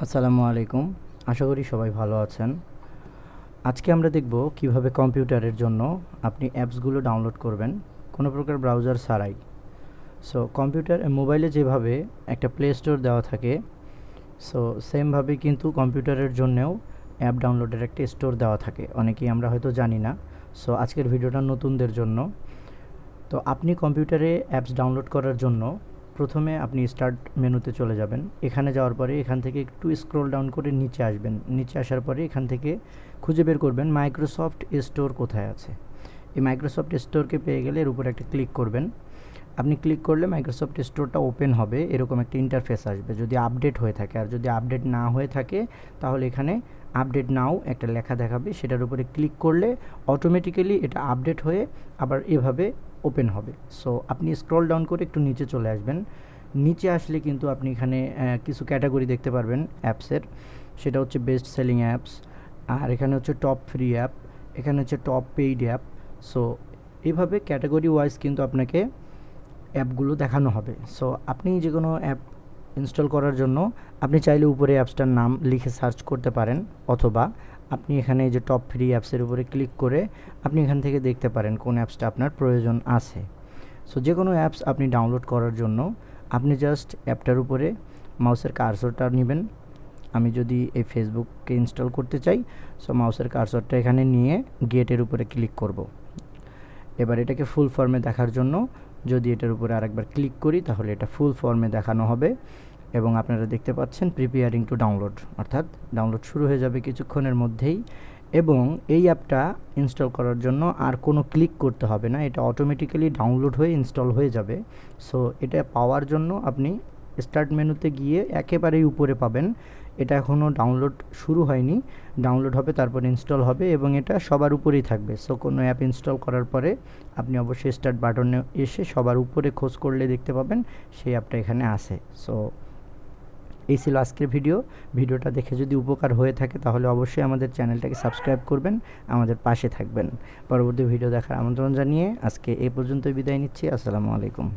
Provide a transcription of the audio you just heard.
আসসালামু আলাইকুম। আশা করি সবাই ভালো আছেন। আজকে আমরা দেখব কীভাবে কম্পিউটারের জন্য আপনি অ্যাপসগুলো ডাউনলোড করবেন। কোনো প্রকার ব্রাউজার ছাড়াই। সো কম্পিউটার, মোবাইলে যেভাবে একটা প্লে স্টোর দেওয়া থাকে সো সেমভাবে কিন্তু কম্পিউটারের জন্যেও অ্যাপ ডাউনলোডের একটা স্টোর দেওয়া থাকে। অনেকেই আমরা হয়তো জানি না। সো আজকের ভিডিওটা নতুনদের জন্য। তো, আপনি কম্পিউটারে অ্যাপস ডাউনলোড করার জন্য প্রথমে আপনি স্টার্ট মেনুতে চলে যাবেন। এখানে যাওয়ার পরে এখান থেকে একটু স্ক্রল ডাউন করে নিচে আসবেন। নিচে আসার পরে এখান থেকে খুঁজে বের করবেন মাইক্রোসফট স্টোর কোথায় আছে। এই মাইক্রোসফট স্টোরকে পেয়ে গেলে এর উপর একটা ক্লিক করবেন। আপনি ক্লিক করলে মাইক্রোসফট স্টোরটা ওপেন হবে। এরকম একটা ইন্টারফেস আসবে। যদি আপডেট হয়ে থাকে। আর যদি আপডেট না হয়ে থাকে, তাহলে এখানে আপডেট নাও একটা লেখা দেখাবে। সেটার উপরে ক্লিক করলে অটোমেটিক্যালি এটা আপডেট হয়ে আবার এভাবে ওপেন হবে। সো আপনি স্ক্রল ডাউন করে একটু নিচে চলে আসবেন। নিচে আসলে কিন্তু আপনি এখানে কিছু ক্যাটাগরি দেখতে পারবেন অ্যাপসের সেটা হচ্ছে বেস্ট সেলিং অ্যাপস আর এখানে হচ্ছে টপ ফ্রি অ্যাপ এখানে হচ্ছে টপ পেইড অ্যাপ সো এইভাবে ক্যাটাগরি ওয়াইজ কিন্তু আপনাকে অ্যাপগুলো দেখানো হবে। সো আপনি যে কোনো অ্যাপ ইনস্টল করার জন্য আপনি চাইলে উপরে অ্যাপসটার নাম লিখে সার্চ করতে পারেন, অথবা আপনি এখানে এই যে টপ ফ্রি অ্যাপসের উপরে ক্লিক করে আপনি এখান থেকে দেখতে পারেন কোন অ্যাপসটা আপনার প্রয়োজন আছে। সো যে কোনো অ্যাপস আপনি ডাউনলোড করার জন্য আপনি জাস্ট অ্যাপটার উপরে মাউসের কার্সরটা নেবেন। আমি যদি এই ফেসবুককে ইনস্টল করতে চাই সো মাউসের কার্সরটা এখানে নিয়ে গেটের উপরে ক্লিক করব। এবার এটাকে ফুল ফর্মে দেখার জন্য যদি এটার উপরে আরেকবার ক্লিক করি, তাহলে এটা ফুল ফর্মে দেখানো হবে। এবং আপনারা দেখতে পাচ্ছেন প্রিপেয়ারিং টু ডাউনলোড অর্থাৎ ডাউনলোড শুরু হয়ে যাবে কিছুক্ষণের মধ্যেই এবং এই অ্যাপটা ইনস্টল করার জন্য আর কোনো ক্লিক করতে হবে না, এটা অটোমেটিক্যালি ডাউনলোড হয়ে ইনস্টল হয়ে যাবে। সো এটা পাওয়ার জন্য আপনি স্টার্ট মেনুতে গিয়ে একেবারেই উপরে পাবেন। এটা এখনও ডাউনলোড শুরু হয়নি ডাউনলোড হবে, তারপর ইনস্টল হবে এবং এটা সবার উপরেই থাকবে। সো কোনো অ্যাপ ইনস্টল করার পরে আপনি অবশ্যই স্টার্ট বাটনে এসে সবার উপরে খোঁজ করলে দেখতে পাবেন, সেই অ্যাপটা এখানে আছে। সো এই ছিল আজকের ভিডিও। ভিডিওটা দেখে যদি উপকার হয়ে থাকে তাহলে অবশ্যই আমাদের চ্যানেলটাকে সাবস্ক্রাইব করবেন, আমাদের পাশে থাকবেন। পরবর্তী ভিডিও দেখার আমন্ত্রণ জানিয়ে আজকে এ পর্যন্তই বিদায় নিচ্ছি। আসসালামু আলাইকুম।